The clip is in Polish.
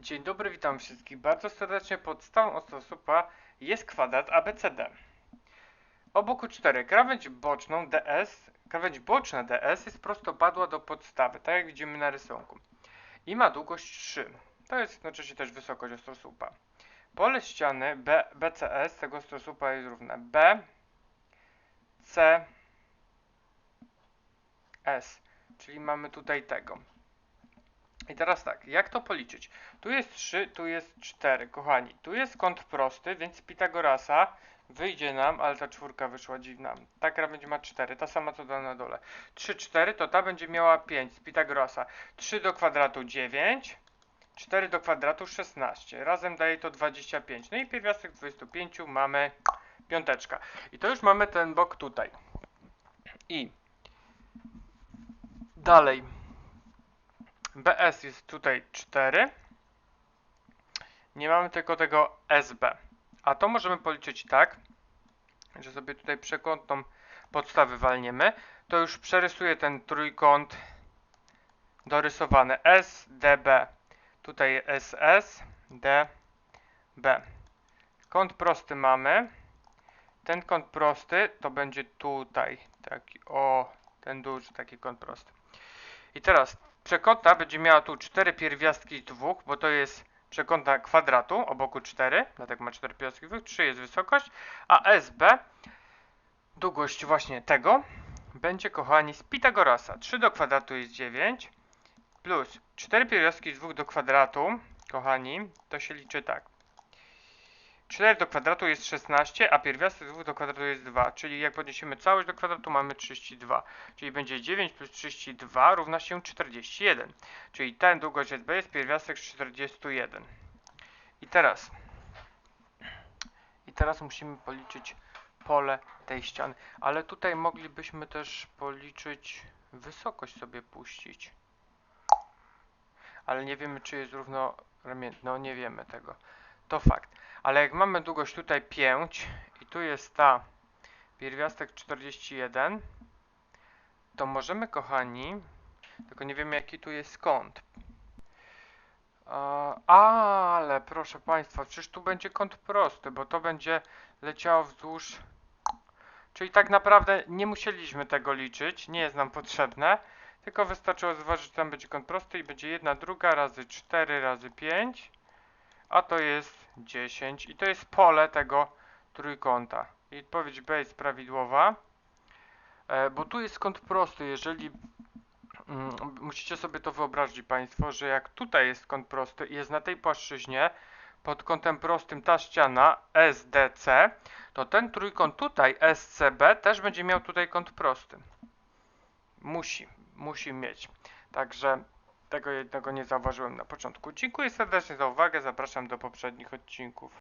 Dzień dobry, witam wszystkich bardzo serdecznie. Podstawą ostosupa jest kwadrat ABCD. O boku 4 krawędź boczną DS, krawędź boczna DS jest prostopadła do podstawy, tak jak widzimy na rysunku. I ma długość 3. To jest jednocześnie też wysokość ostosupa. Pole ściany B, BCS tego ostosupa jest równe B, C, S. Czyli mamy tutaj tego. I teraz tak, jak to policzyć? Tu jest 3, tu jest 4, kochani. Tu jest kąt prosty, więc z Pitagorasa wyjdzie nam, ale ta czwórka wyszła dziwna. Ta krawędź ma 4, ta sama co ta na dole. 3, 4, to ta będzie miała 5 z Pitagorasa. 3 do kwadratu 9, 4 do kwadratu 16. Razem daje to 25. No i pierwiastek 25 mamy piąteczka. I to już mamy ten bok tutaj. I dalej. BS jest tutaj 4. Nie mamy tylko tego SB. A to możemy policzyć tak, że sobie tutaj przekątną podstawę walniemy. To już przerysuję ten trójkąt dorysowany SDB. Tutaj SS, DB. Kąt prosty mamy. Ten kąt prosty to będzie tutaj. Taki, o, ten duży taki kąt prosty. I teraz przekątna będzie miała tu 4 pierwiastki 2, bo to jest przekątna kwadratu o boku 4, dlatego ma 4 pierwiastki 2, 3 jest wysokość, a SB, długość właśnie tego, będzie kochani z Pitagorasa. 3 do kwadratu jest 9, plus 4 pierwiastki z 2 do kwadratu, kochani, to się liczy tak. 4 do kwadratu jest 16, a pierwiastek z 2 do kwadratu jest 2, czyli jak podniesiemy całość do kwadratu mamy 32, czyli będzie 9 plus 32 równa się 41, czyli ten długość SB jest pierwiastek z 41. I teraz, i teraz musimy policzyć pole tej ściany, ale tutaj moglibyśmy też policzyć wysokość sobie puścić. Ale nie wiemy czy jest równoramienna, no nie wiemy tego. To fakt. Ale jak mamy długość tutaj 5 i tu jest ta pierwiastek 41, to możemy, kochani, tylko nie wiemy jaki tu jest kąt. A, ale proszę Państwa, przecież tu będzie kąt prosty, bo to będzie leciało wzdłuż. Czyli tak naprawdę nie musieliśmy tego liczyć, nie jest nam potrzebne, tylko wystarczyło zważyć, że tam będzie kąt prosty i będzie 1 druga razy 4 razy 5 a to jest 10 i to jest pole tego trójkąta. I odpowiedź B jest prawidłowa, e, bo tu jest kąt prosty, jeżeli mm, musicie sobie to wyobrazić Państwo, że jak tutaj jest kąt prosty i jest na tej płaszczyźnie pod kątem prostym ta ściana SDC, to ten trójkąt tutaj SCB też będzie miał tutaj kąt prosty. Musi, musi mieć. Także tego jednego nie zauważyłem na początku. Dziękuję serdecznie za uwagę, zapraszam do poprzednich odcinków.